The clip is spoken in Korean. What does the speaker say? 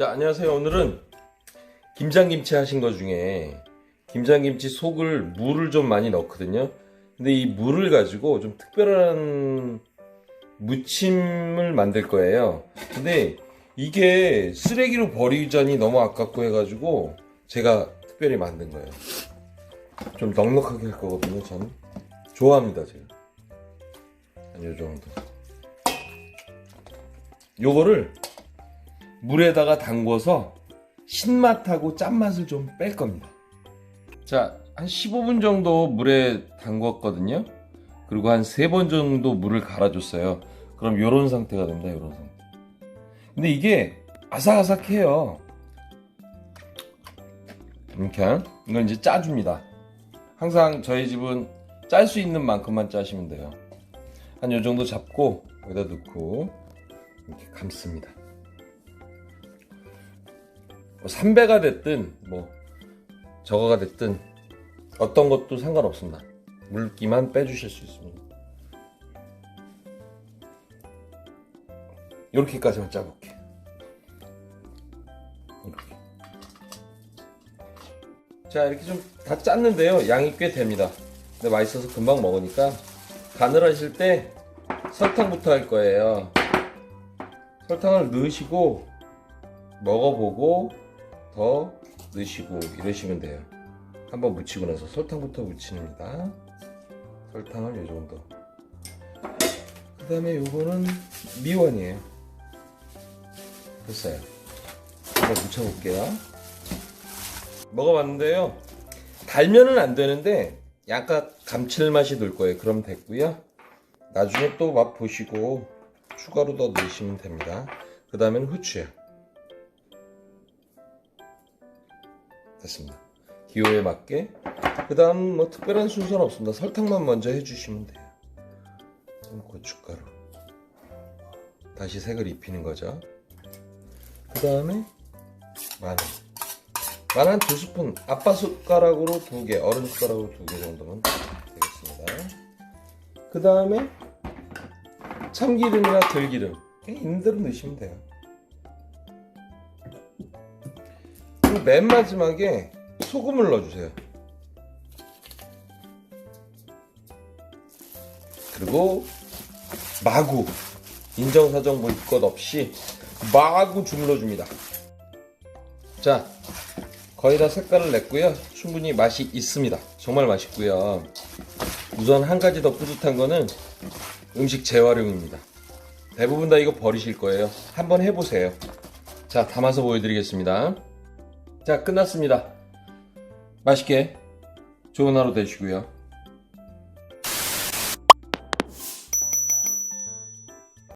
자, 안녕하세요. 오늘은 김장김치 하신 거 중에 김장김치 속을 물을 좀 많이 넣거든요. 근데 이 물을 가지고 좀 특별한 무침을 만들 거예요. 근데 이게 쓰레기로 버리자니 너무 아깝고 해가지고 제가 특별히 만든 거예요. 좀 넉넉하게 할 거거든요, 저는. 좋아합니다, 제가. 한 요 정도. 요거를 물에다가 담궈서 신맛하고 짠맛을 좀 뺄 겁니다. 자, 한 15분 정도 물에 담궜거든요. 그리고 한 3번 정도 물을 갈아줬어요. 그럼 요런 상태가 됩니다, 요런 상태. 근데 이게 아삭아삭해요. 이렇게. 이건 이제 짜줍니다. 항상 저희 집은 짤 수 있는 만큼만 짜시면 돼요. 한 요 정도 잡고 여기다 넣고 이렇게 감습니다. 뭐 3배가 됐든 뭐 저거가 됐든 어떤 것도 상관없습니다. 물기만 빼주실 수 있습니다. 이렇게까지만 짜볼게. 이렇게. 자 이렇게 좀 다 짰는데요. 양이 꽤 됩니다. 근데 맛있어서 금방 먹으니까 간을 하실 때 설탕부터 할 거예요. 설탕을 넣으시고 먹어보고 더 넣으시고 이러시면 돼요. 한번 묻히고 나서 설탕부터 묻힙니다. 설탕을 이 정도. 그 다음에 요거는 미원이에요. 됐어요. 한번 묻혀 볼게요. 먹어봤는데요. 달면은 안 되는데 약간 감칠맛이 들 거예요. 그럼 됐고요. 나중에 또 맛 보시고 추가로 더 넣으시면 됩니다. 그 다음엔 후추요. 됐습니다. 기호에 맞게. 그 다음 뭐 특별한 순서는 없습니다. 설탕만 먼저 해주시면 돼요. 고춧가루. 다시 색을 입히는 거죠. 그 다음에 마늘. 마늘 한두 스푼. 아빠 숟가락으로 두 개, 어른 숟가락으로 두 개 정도면 되겠습니다. 그 다음에 참기름이나 들기름. 그냥 있는 대로 넣으시면 돼요. 그리고 맨 마지막에 소금을 넣어주세요. 그리고 마구 인정사정 볼 것 없이 마구 주물러줍니다. 자, 거의 다 색깔을 냈고요. 충분히 맛이 있습니다. 정말 맛있고요. 우선 한 가지 더 뿌듯한 거는 음식 재활용입니다. 대부분 다 이거 버리실 거예요. 한번 해보세요. 자, 담아서 보여드리겠습니다. 자, 끝났습니다. 맛있게 좋은 하루 되시고요.